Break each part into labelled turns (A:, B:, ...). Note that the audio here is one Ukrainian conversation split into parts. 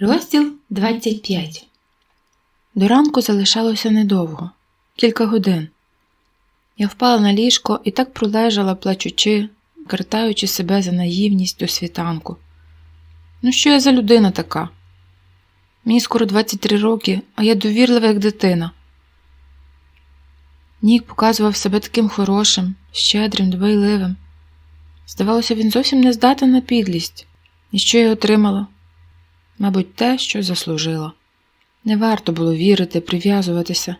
A: Розділ 25 До ранку залишалося недовго кілька годин. Я впала на ліжко і так пролежала, плачучи, картаючи себе за наївність до світанку. Ну, що я за людина така? Мені скоро 23 роки, а я довірлива, як дитина. Нік показував себе таким хорошим, щедрим, дбайливим. Здавалося, він зовсім не здатен на підлість. І що я отримала? Мабуть, те, що заслужила. Не варто було вірити, прив'язуватися.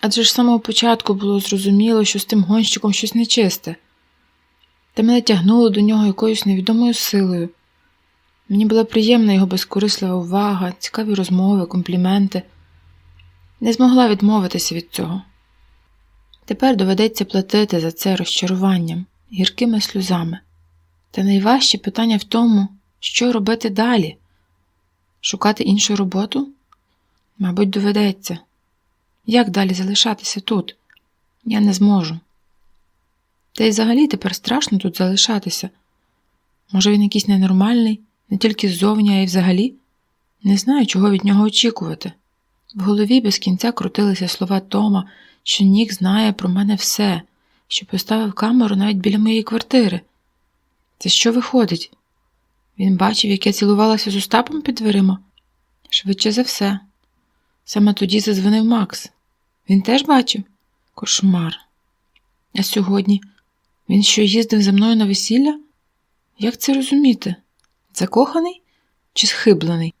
A: Адже ж з самого початку було зрозуміло, що з тим гонщиком щось нечисте, та мене тягнуло до нього якоюсь невідомою силою. Мені була приємна його безкорислива увага, цікаві розмови, компліменти. Не змогла відмовитися від цього. Тепер доведеться платити за це розчаруванням, гіркими сльозами. Та найважче питання в тому, що робити далі? Шукати іншу роботу? Мабуть, доведеться. Як далі залишатися тут? Я не зможу. Та й взагалі тепер страшно тут залишатися. Може, він якийсь ненормальний, не тільки ззовні, а й взагалі? Не знаю, чого від нього очікувати. В голові без кінця крутилися слова Тома, що Нік знає про мене все, що поставив камеру навіть біля моєї квартири. Це що виходить? Він бачив, як я цілувалася з Остапом під дверима? Швидше за все. Саме тоді задзвонив Макс. Він теж бачив? Кошмар. А сьогодні він що їздив за мною на весілля? Як це розуміти? Закоханий чи схиблений?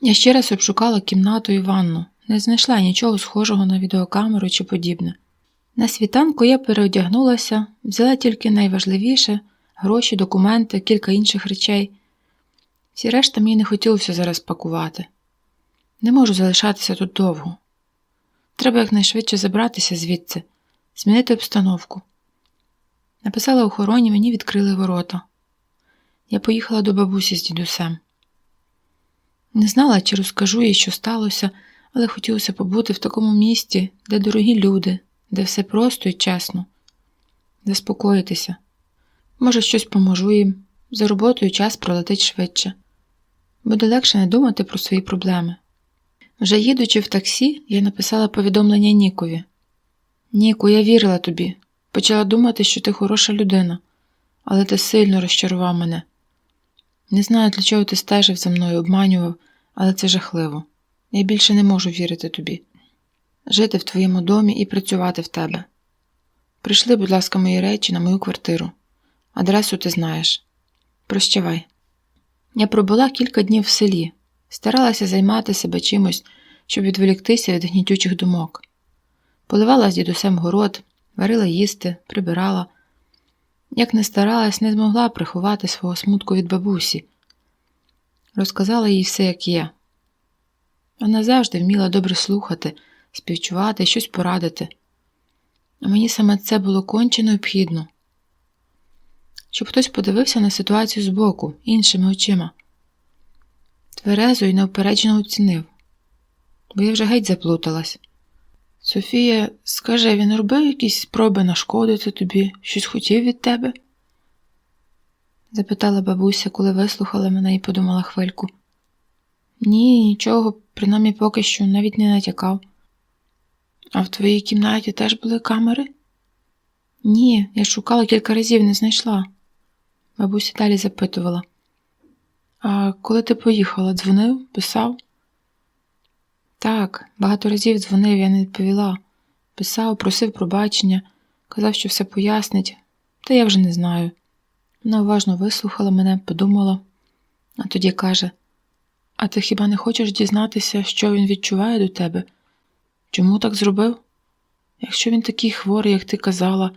A: Я ще раз обшукала кімнату і ванну, не знайшла нічого схожого на відеокамеру чи подібне. На світанку я переодягнулася, взяла тільки найважливіше гроші, документи, кілька інших речей. Всі решта мені не хотілося зараз пакувати. Не можу залишатися тут довго. Треба якнайшвидше забратися звідси, змінити обстановку. Написала охороні, мені відкрили ворота. Я поїхала до бабусі з дідусем. Не знала, чи розкажу їй, що сталося, але хотілося побути в такому місті, де дорогі люди, де все просто і чесно, заспокоїтися. Може, щось поможу їм, за роботою час пролетить швидше. Буде легше не думати про свої проблеми. Вже їдучи в таксі, я написала повідомлення Нікові. Ніку, я вірила тобі, почала думати, що ти хороша людина, але ти сильно розчарував мене. Не знаю, для чого ти стежив за мною, обманював, але це жахливо. Я більше не можу вірити тобі. Жити в твоєму домі і працювати в тебе. Прийшли, будь ласка, мої речі на мою квартиру. Адресу ти знаєш. Прощавай. Я пробула кілька днів в селі, старалася займати себе чимось, щоб відволіктися від гнітючих думок. Поливала з дідусем город, варила їсти, прибирала. Як не старалась, не змогла приховати свого смутку від бабусі. Розказала їй все, як є. Вона завжди вміла добре слухати, співчувати, щось порадити. А мені саме це було конче необхідно щоб хтось подивився на ситуацію збоку, іншими очима. Тверезо і неупереджено оцінив, бо я вже геть заплуталась. Софія, скаже, він робив якісь спроби нашкодити тобі, щось хотів від тебе? запитала бабуся, коли вислухала мене і подумала хвильку. Ні, нічого, принаймні поки що навіть не натякав. А в твоїй кімнаті теж були камери? Ні, я шукала кілька разів, не знайшла. Бабуся далі запитувала. А коли ти поїхала, дзвонив, писав? Так, багато разів дзвонив, я не відповіла. Писав, просив пробачення, казав, що все пояснить, та я вже не знаю. Вона уважно вислухала мене, подумала, а тоді каже: А ти хіба не хочеш дізнатися, що він відчуває до тебе? Чому так зробив? Якщо він такий хворий, як ти казала,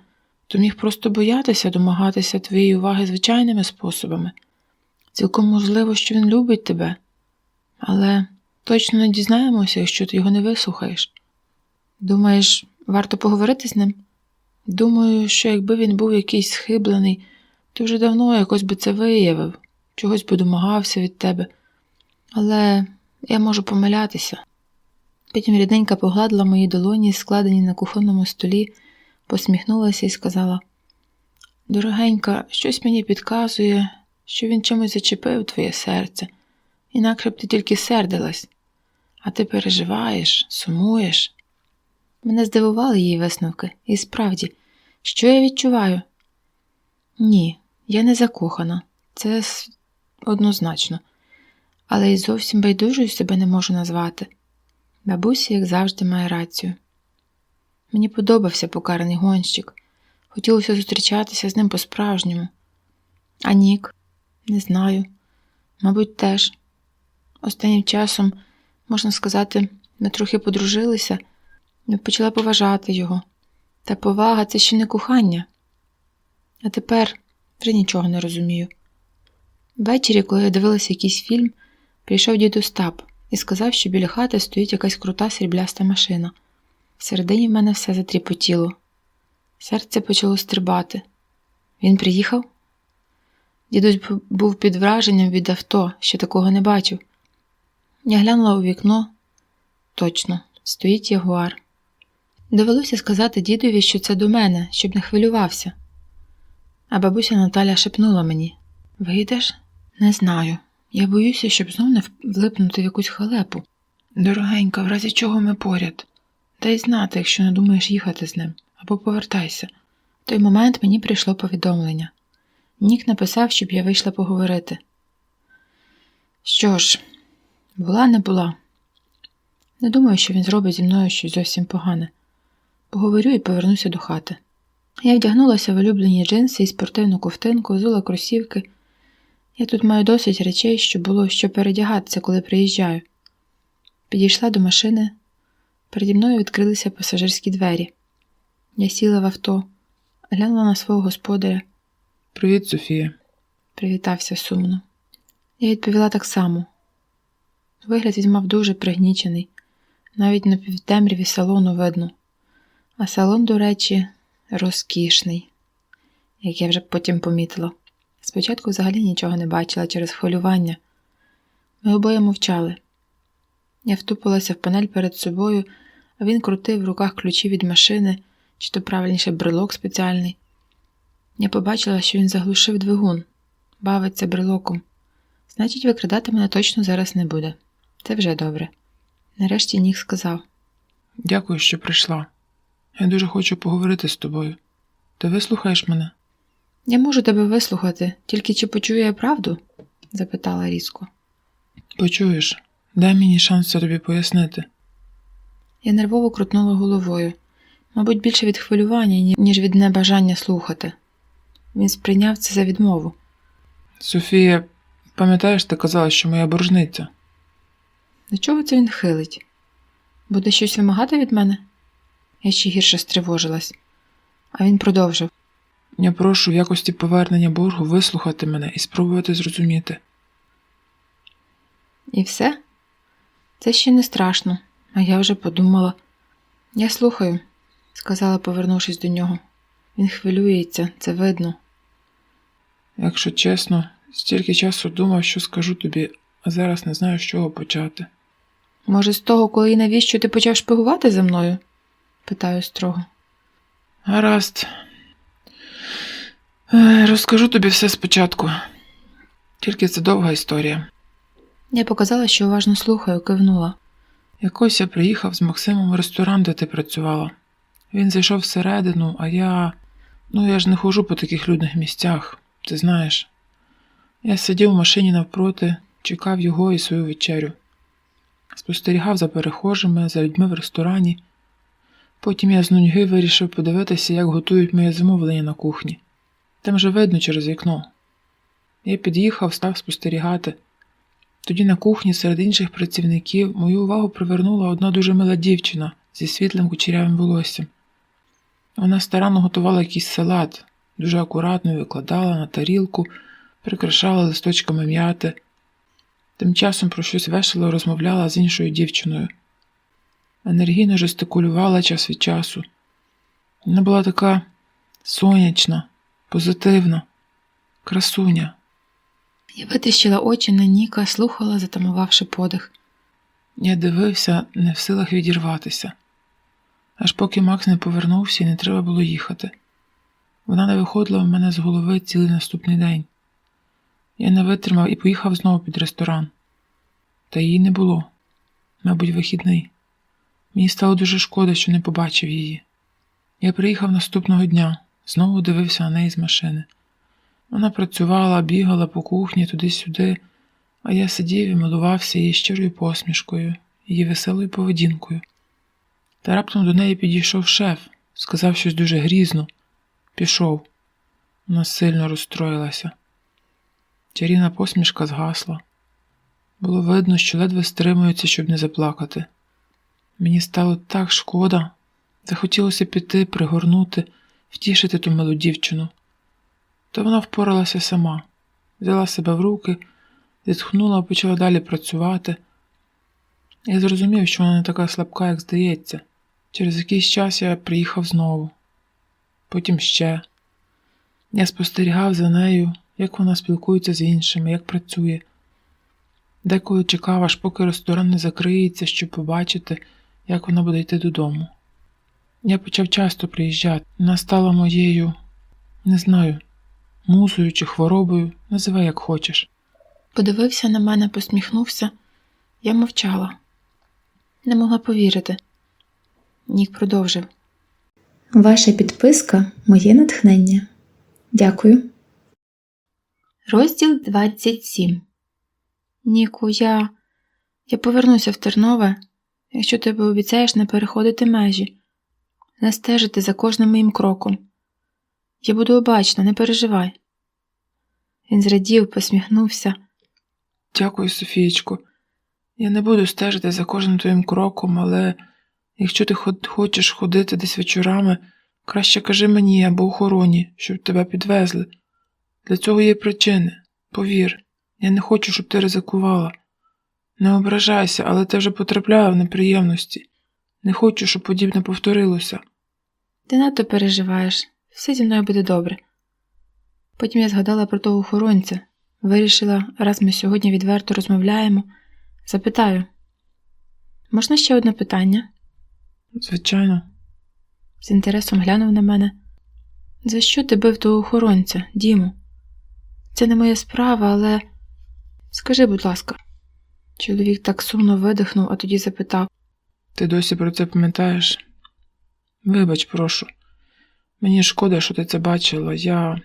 A: то міг просто боятися домагатися твоєї уваги звичайними способами. Цілком можливо, що він любить тебе, але точно не дізнаємося, якщо ти його не вислухаєш. Думаєш, варто поговорити з ним? Думаю, що якби він був якийсь схиблений, то вже давно якось би це виявив, чогось би домагався від тебе. Але я можу помилятися. Потім рідненька погладила мої долоні, складені на кухонному столі, посміхнулася і сказала: Дорогенька, щось мені підказує, що він чимось зачепив твоє серце, Інакше б ти тільки сердилась, а ти переживаєш, сумуєш. Мене здивували її висновки, і справді, що я відчуваю? Ні, я не закохана, це однозначно, але й зовсім байдужою себе не можу назвати. Бабуся, як завжди, має рацію. Мені подобався покараний гонщик. Хотілося зустрічатися з ним по-справжньому. А Нік? Не знаю. Мабуть, теж. Останнім часом, можна сказати, ми трохи подружилися і почала поважати його. Та повага це ще не кохання. А тепер вже нічого не розумію. Ввечері, коли я дивилася якийсь фільм, прийшов дід Остап і сказав, що біля хати стоїть якась крута срібляста машина. Всередині в мене все затріпотіло. Серце почало стрибати. Він приїхав? Дідусь був під враженням від авто, ще такого не бачив. Я глянула у вікно. Точно, стоїть ягуар. Довелося сказати дідові, що це до мене, щоб не хвилювався. А бабуся Наталя шепнула мені: Вийдеш? Не знаю. Я боюся, щоб знов не влипнути в якусь халепу. Дорогенька, в разі чого ми поряд. Дай знати, якщо не думаєш їхати з ним, або повертайся. В той момент мені прийшло повідомлення. Нік написав, щоб я вийшла поговорити. Що ж, була не була. Не думаю, що він зробить зі мною щось зовсім погане. Поговорю і повернуся до хати. Я вдягнулася в улюблені джинси і спортивну ковтинку, взула кросівки. Я тут маю досить речей, щоб було що передягатися, коли приїжджаю. Підійшла до машини. Переді мною відкрилися пасажирські двері. Я сіла в авто, глянула на свого господаря,
B: Привіт, Софія.
A: привітався сумно. Я відповіла так само. Вигляд він мав дуже пригнічений, навіть на півтемряві салону видно. А салон, до речі, розкішний, як я вже потім помітила. Спочатку взагалі нічого не бачила через хвилювання. Ми обоє мовчали. Я втупилася в панель перед собою, він крутив в руках ключі від машини, чи то правильніше брелок спеціальний. Я побачила, що він заглушив двигун, бавиться брелоком. Значить, викрадати мене точно зараз не буде. Це вже добре. Нарешті Нік сказав:
B: Дякую, що прийшла. Я дуже хочу поговорити з тобою. Ти вислухаєш мене?
A: Я можу тебе вислухати, тільки чи почую я правду? запитала різко.
B: Почуєш, дай мені шанс це тобі пояснити.
A: Я нервово крутнула головою, мабуть, більше від хвилювання, ніж від небажання слухати. Він сприйняв це за відмову.
B: Софія, пам'ятаєш, ти казала, що моя боржниця?
A: До чого це він хилить? Буде щось вимагати від мене? Я ще гірше стривожилась. А він продовжив.
B: Я прошу в якості повернення боргу вислухати мене і спробувати зрозуміти.
A: І все? Це ще не страшно, а я вже подумала. Я слухаю, сказала, повернувшись до нього. Він хвилюється, це видно.
B: Якщо чесно, стільки часу думав, що скажу тобі, а зараз не знаю, з чого почати.
A: Може, з того, коли і навіщо ти почав шпигувати за мною? питаю строго.
B: Гаразд. Е, Розкажу тобі все спочатку. Тільки це довга історія.
A: Я показала, що уважно слухаю, кивнула.
B: Якось я приїхав з Максимом в ресторан, де ти працювала. Він зайшов всередину, а я. Ну, я ж не ходжу по таких людних місцях, ти знаєш. Я сидів в машині навпроти, чекав його і свою вечерю. Спостерігав за перехожими, за людьми в ресторані. Потім я з нудьги вирішив подивитися, як готують моє замовлення на кухні. Там же видно через вікно. Я під'їхав, став спостерігати. Тоді на кухні серед інших працівників мою увагу привернула одна дуже мила дівчина зі світлим кучерявим волоссям. Вона старанно готувала якийсь салат, дуже акуратно викладала на тарілку, прикрашала листочками м'яти. Тим часом про щось весело розмовляла з іншою дівчиною. Енергійно жестикулювала час від часу. Вона була така сонячна, позитивна, красуня.
A: Я витріщила очі на Ніка, слухала, затамувавши подих.
B: Я дивився, не в силах відірватися. Аж поки Макс не повернувся і не треба було їхати. Вона не виходила в мене з голови цілий наступний день. Я не витримав і поїхав знову під ресторан. та її не було. Мабуть, вихідний. Мені стало дуже шкода, що не побачив її. Я приїхав наступного дня, знову дивився на неї з машини. Вона працювала, бігала по кухні туди-сюди, а я сидів і милувався її щирою посмішкою, її веселою поведінкою. Та раптом до неї підійшов шеф, сказав щось дуже грізно. Пішов. Вона сильно розстроїлася. Чарівна посмішка згасла. Було видно, що ледве стримується, щоб не заплакати. Мені стало так шкода. Захотілося піти, пригорнути, втішити ту милу дівчину. Та вона впоралася сама, взяла себе в руки, зітхнула, почала далі працювати. Я зрозумів, що вона не така слабка, як здається. Через якийсь час я приїхав знову. Потім ще. Я спостерігав за нею, як вона спілкується з іншими, як працює. Деколи чекав, аж поки ресторан не закриється, щоб побачити, як вона буде йти додому. Я почав часто приїжджати. Вона стала моєю, не знаю, музою чи хворобою, називай як хочеш.
A: Подивився на мене, посміхнувся. Я мовчала. Не могла повірити. Нік продовжив.
C: Ваша підписка моє натхнення. Дякую.
A: Розділ 27. Ніку, я. Я повернуся в Тернове, якщо ти пообіцяєш не переходити межі, не стежити за кожним моїм кроком. Я буду обачна, не переживай. Він зрадів, посміхнувся.
B: Дякую, Софієчко. Я не буду стежити за кожним твоїм кроком, але якщо ти хочеш ходити десь вечорами, краще кажи мені або охороні, щоб тебе підвезли. Для цього є причини. Повір, я не хочу, щоб ти ризикувала. Не ображайся, але ти вже потрапляла в неприємності. Не хочу, щоб подібне повторилося.
A: Ти надто переживаєш, все зі мною буде добре. Потім я згадала про того охоронця, вирішила, раз ми сьогодні відверто розмовляємо, запитаю: можна ще одне питання?
B: Звичайно,
A: З інтересом глянув на мене. За що ти бив того охоронця, Діму? Це не моя справа, але скажи, будь ласка. Чоловік так сумно видихнув, а тоді запитав.
B: ти досі про це пам'ятаєш? Вибач, прошу. Мені шкода, що ти це бачила. Я.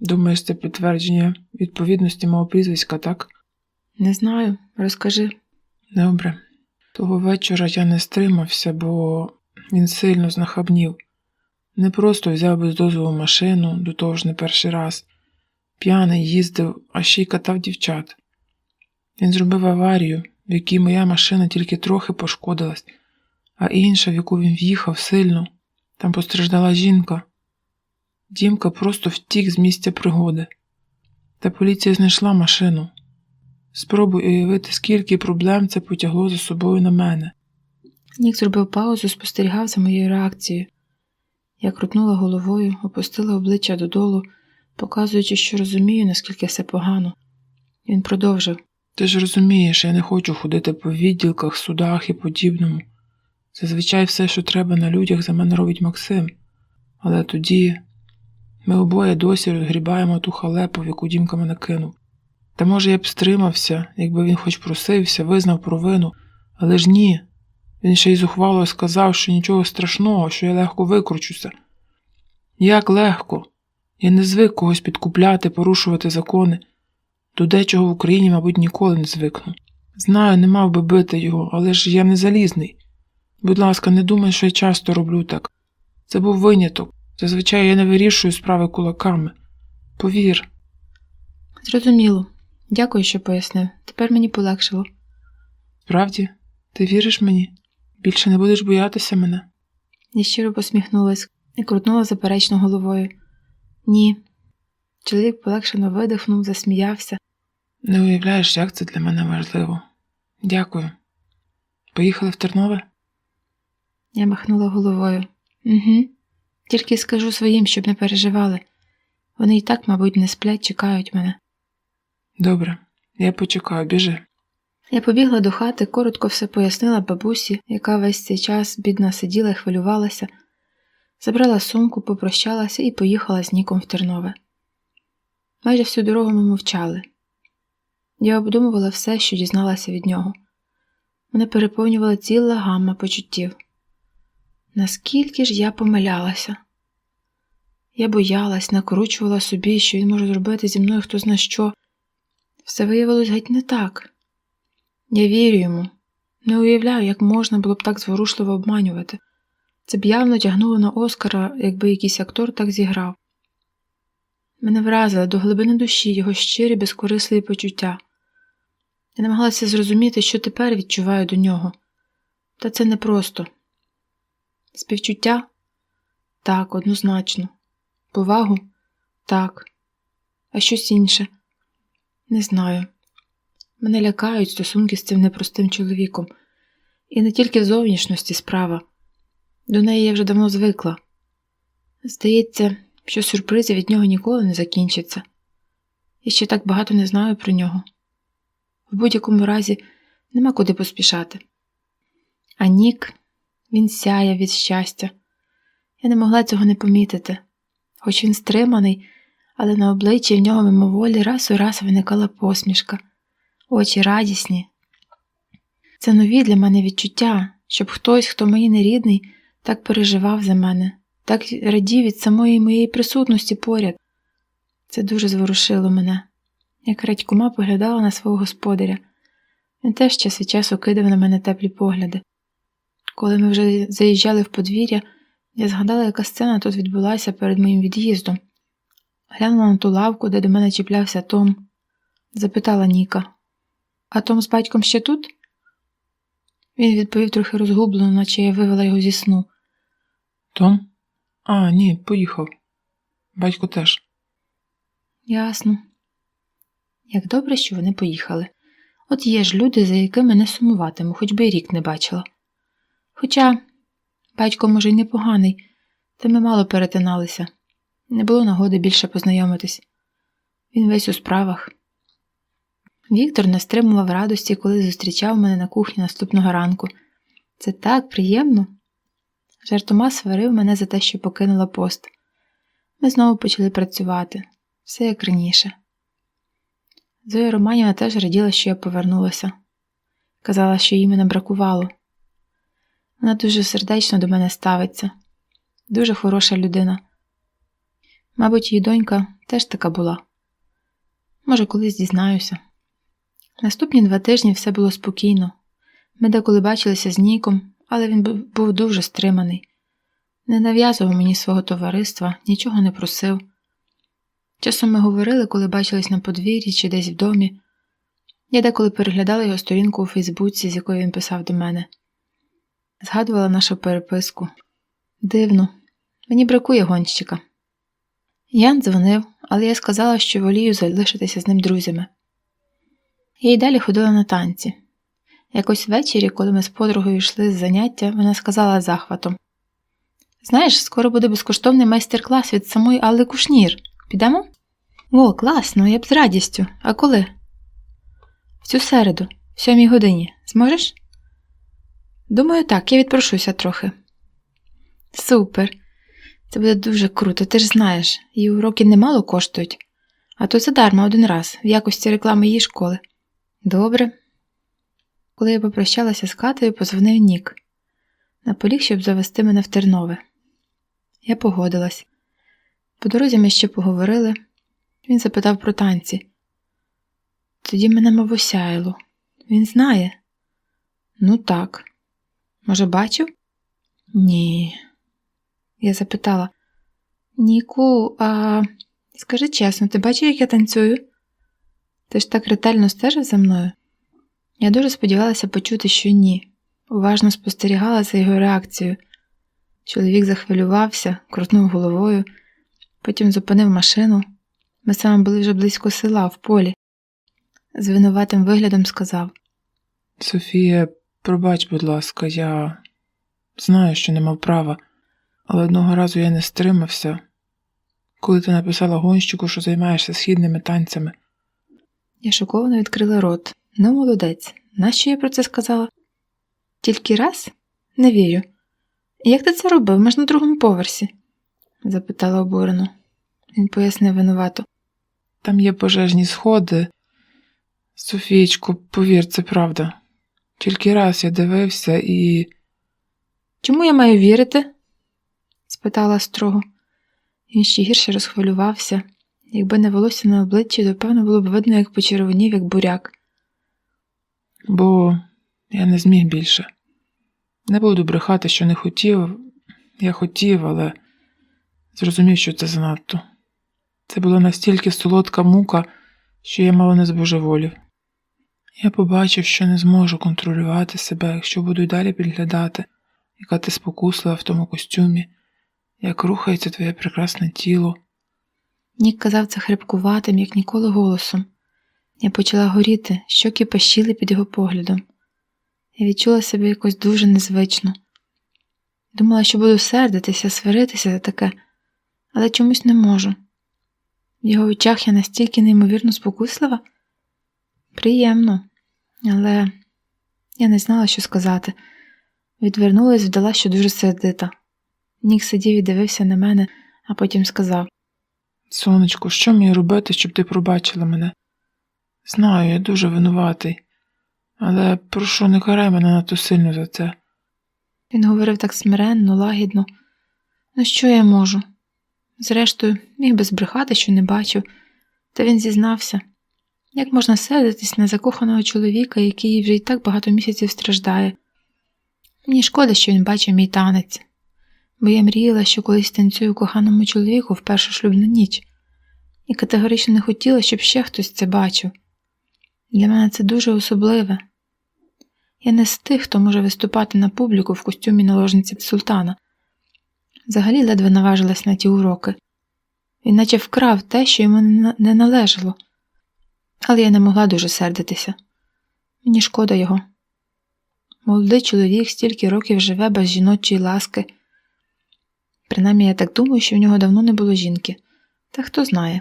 B: Думаєш, це підтвердження відповідності мого прізвиська, так?
A: Не знаю, розкажи.
B: Добре. Того вечора я не стримався, бо він сильно знахабнів. Не просто взяв без дозволу машину, до того ж не перший раз. П'яний їздив, а ще й катав дівчат. Він зробив аварію, в якій моя машина тільки трохи пошкодилась, а інша, в яку він в'їхав сильно, там постраждала жінка. Дімка просто втік з місця пригоди. Та поліція знайшла машину. Спробуй уявити, скільки проблем це потягло за собою на мене.
A: Нік зробив паузу, спостерігав за моєю реакцією. Я крутнула головою, опустила обличчя додолу, показуючи, що розумію, наскільки все погано. Він продовжив.
B: Ти ж розумієш, я не хочу ходити по відділках, судах і подібному. Зазвичай все, що треба на людях, за мене робить Максим. Але тоді ми обоє досі розгрібаємо ту халепу, в яку Дімка мене кинув. Та може я б стримався, якби він хоч просився, визнав провину, але ж ні. Він ще й зухвало сказав, що нічого страшного, що я легко викручуся. Як легко? Я не звик когось підкупляти, порушувати закони. До дечого в Україні, мабуть, ніколи не звикну. Знаю, не мав би бити його, але ж я не залізний. Будь ласка, не думай, що я часто роблю так. Це був виняток. Зазвичай я не вирішую справи кулаками. Повір,
A: Зрозуміло. Дякую, що пояснив. Тепер мені полегшило.
B: справді, ти віриш мені? Більше не будеш боятися мене?
A: Я щиро посміхнулась і крутнула заперечно головою. Ні. Чоловік полегшено видихнув, засміявся.
B: Не уявляєш, як це для мене важливо. Дякую. Поїхали в Тернове?
A: Я махнула головою. Угу. Тільки скажу своїм, щоб не переживали. Вони і так, мабуть, не сплять, чекають мене.
B: Добре, я почекаю, біжи.
A: Я побігла до хати, коротко все пояснила бабусі, яка весь цей час бідна сиділа і хвилювалася, забрала сумку, попрощалася і поїхала з Ніком в Тернове. Майже всю дорогу ми мовчали. Я обдумувала все, що дізналася від нього. Мене переповнювала ціла гамма почуттів. Наскільки ж я помилялася? Я боялась, накручувала собі, що він може зробити зі мною хто зна що. Все виявилось геть не так. Я вірю йому, не уявляю, як можна було б так зворушливо обманювати. Це б явно тягнуло на Оскара, якби якийсь актор так зіграв. Мене вразили до глибини душі його щирі безкорисливі почуття. Я намагалася зрозуміти, що тепер відчуваю до нього. Та це непросто. Співчуття? Так, однозначно. Повагу? Так. А щось інше? Не знаю. Мене лякають стосунки з цим непростим чоловіком. І не тільки в зовнішності справа. До неї я вже давно звикла. Здається, що сюрпризи від нього ніколи не закінчаться. Я ще так багато не знаю про нього. В будь-якому разі нема куди поспішати. А Нік, він сяяв від щастя. Я не могла цього не помітити, хоч він стриманий, але на обличчі в нього мимоволі раз у раз виникала посмішка, очі радісні. Це нові для мене відчуття, щоб хтось, хто мені не рідний, так переживав за мене, так радів від самої моєї присутності поряд. Це дуже зворушило мене. Як радькома поглядала на свого господаря. Він теж час від часу кидав на мене теплі погляди. Коли ми вже заїжджали в подвір'я, я згадала, яка сцена тут відбулася перед моїм від'їздом. Глянула на ту лавку, де до мене чіплявся Том, запитала Ніка. А Том з батьком ще тут? Він відповів трохи розгублено, наче я вивела його зі сну.
B: Том? А, ні, поїхав. Батько теж.
A: Ясно. Як добре, що вони поїхали. От є ж люди, за якими не сумуватиму, хоч би й рік не бачила. Хоча батько, може, й непоганий, та ми мало перетиналися. Не було нагоди більше познайомитись. Він весь у справах. Віктор не стримував радості, коли зустрічав мене на кухні наступного ранку. Це так приємно. Жартома сварив мене за те, що покинула пост. Ми знову почали працювати, все як раніше. Зоя Романівна теж раділа, що я повернулася. Казала, що їй мене бракувало. Вона дуже сердечно до мене ставиться, дуже хороша людина. Мабуть, її донька теж така була. Може, колись дізнаюся. Наступні два тижні все було спокійно. Ми деколи бачилися з Ніком, але він був дуже стриманий. Не нав'язував мені свого товариства, нічого не просив. Часом ми говорили, коли бачились на подвір'ї чи десь в домі. Я деколи переглядала його сторінку у Фейсбуці, з якої він писав до мене. Згадувала нашу переписку. Дивно, мені бракує гонщика. Ян дзвонив, але я сказала, що волію залишитися з ним друзями. Я й далі ходила на танці. Якось ввечері, коли ми з подругою йшли з заняття, вона сказала захватом: Знаєш, скоро буде безкоштовний майстер-клас від самої Алли Кушнір. Підемо? О, класно, я б з радістю. А коли? В цю середу, в сьомій годині. Зможеш? Думаю, так, я відпрошуся трохи. Супер. Це буде дуже круто, ти ж знаєш, її уроки немало коштують, а то задарма один раз, в якості реклами її школи. Добре. Коли я попрощалася з Катею, позвонив Нік. Наполіг, щоб завести мене в Тернове. Я погодилась. По дорозі ми ще поговорили. Він запитав про танці. Тоді мене мов осяяло. Він знає? Ну так. Може, бачив? Ні. Я запитала Ніку, а скажи чесно, ти бачив, як я танцюю? Ти ж так ретельно стежив за мною? Я дуже сподівалася почути, що ні. Уважно спостерігала за його реакцією. Чоловік захвилювався, крутнув головою, потім зупинив машину. Ми саме були вже близько села, в полі. З винуватим виглядом сказав
B: Софія, пробач, будь ласка, я знаю, що не мав права, але одного разу я не стримався, коли ти написала гонщику, що займаєшся східними танцями.
A: Я шоковано відкрила рот. Ну, молодець, нащо я про це сказала? Тільки раз? Не вірю. Як ти це робив? Ми ж на другому поверсі? запитала обурено. Він пояснив винувато.
B: Там є пожежні сходи. Софійчко, повір, це правда. Тільки раз я дивився і.
A: Чому я маю вірити? спитала строго. Він ще гірше розхвилювався. Якби не волосся на обличчі, то певно було б видно, як почервонів, як буряк.
B: бо я не зміг більше. Не буду брехати, що не хотів. Я хотів, але зрозумів, що це занадто. Це була настільки солодка мука, що я мало не збожеволів. Я побачив, що не зможу контролювати себе, якщо буду й далі підглядати, яка ти спокуслива в тому костюмі, як рухається твоє прекрасне тіло.
A: Нік казав це хрипкуватим, як ніколи голосом. Я почала горіти, щоки пащили під його поглядом. Я відчула себе якось дуже незвично. Думала, що буду сердитися, сваритися за таке, але чомусь не можу. В його очах я настільки неймовірно спокуслива. Приємно, але я не знала, що сказати. Відвернулась, вдала, що дуже сердита. Нік сидів і дивився на мене, а потім сказав.
B: Сонечко, що мені робити, щоб ти пробачила мене? Знаю, я дуже винуватий, але прошу, не карай мене надто сильно за це.
A: Він говорив так смиренно, лагідно. Ну, що я можу? Зрештою, міг би збрехати, що не бачив, та він зізнався. Як можна сердитись на закоханого чоловіка, який вже й так багато місяців страждає? Мені шкода, що він бачив мій танець, бо я мріяла, що колись танцюю коханому чоловіку в першу шлюбну ніч, і категорично не хотіла, щоб ще хтось це бачив. Для мене це дуже особливе. Я не з тих, хто може виступати на публіку в костюмі наложниці султана. Взагалі ледве наважилась на ті уроки. Він наче вкрав те, що йому не належало. Але я не могла дуже сердитися. Мені шкода його. Молодий чоловік стільки років живе без жіночої ласки. Принаймні, я так думаю, що в нього давно не було жінки. Та хто знає.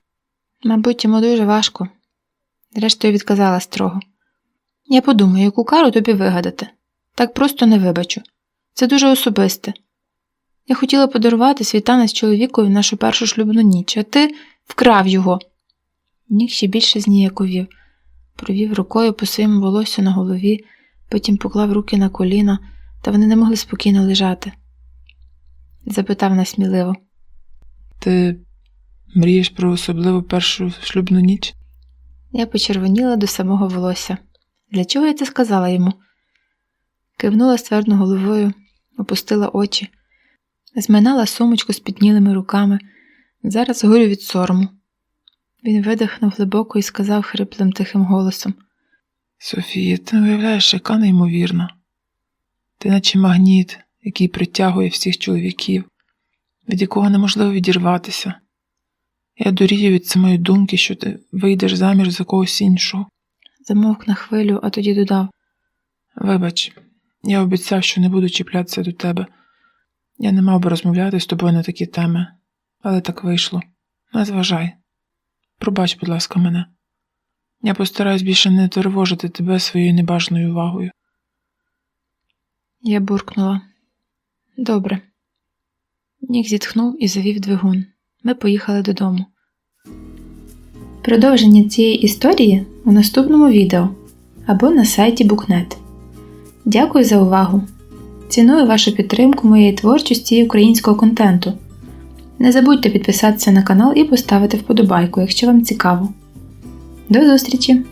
A: Мабуть, йому дуже важко. Зрештою, відказала строго. Я подумаю, яку кару тобі вигадати. Так просто не вибачу. Це дуже особисте. Я хотіла подарувати свій танець чоловікові в нашу першу шлюбну ніч, а ти вкрав його. Нік ще більше зніяковів, провів рукою по своєму волосю на голові, потім поклав руки на коліна, та вони не могли спокійно лежати. Запитав насміливо.
B: Ти мрієш про особливу першу шлюбну ніч?
A: Я почервоніла до самого волосся. Для чого я це сказала йому? Кивнула ствердно головою, опустила очі, зминала сумочку з піднілими руками. Зараз горю від сорому. Він видихнув глибоко і сказав хриплим тихим голосом:
B: Софія, ти не уявляєш, яка неймовірна. Ти наче магніт, який притягує всіх чоловіків, від якого неможливо відірватися. Я дорію від самої думки, що ти вийдеш заміж за когось іншого.
A: замовк на хвилю, а тоді додав:
B: Вибач, я обіцяв, що не буду чіплятися до тебе. Я не мав би розмовляти з тобою на такі теми, але так вийшло. Не зважай. Пробач, будь ласка, мене. Я постараюсь більше не тривожити тебе своєю небажаною увагою.
A: Я буркнула. Добре. Нік зітхнув і завів двигун. Ми поїхали додому. Продовження цієї історії у наступному відео або на сайті Букнет. Дякую за увагу! Ціную вашу підтримку моєї творчості і українського контенту. Не забудьте підписатися на канал і поставити вподобайку, якщо вам цікаво. До зустрічі!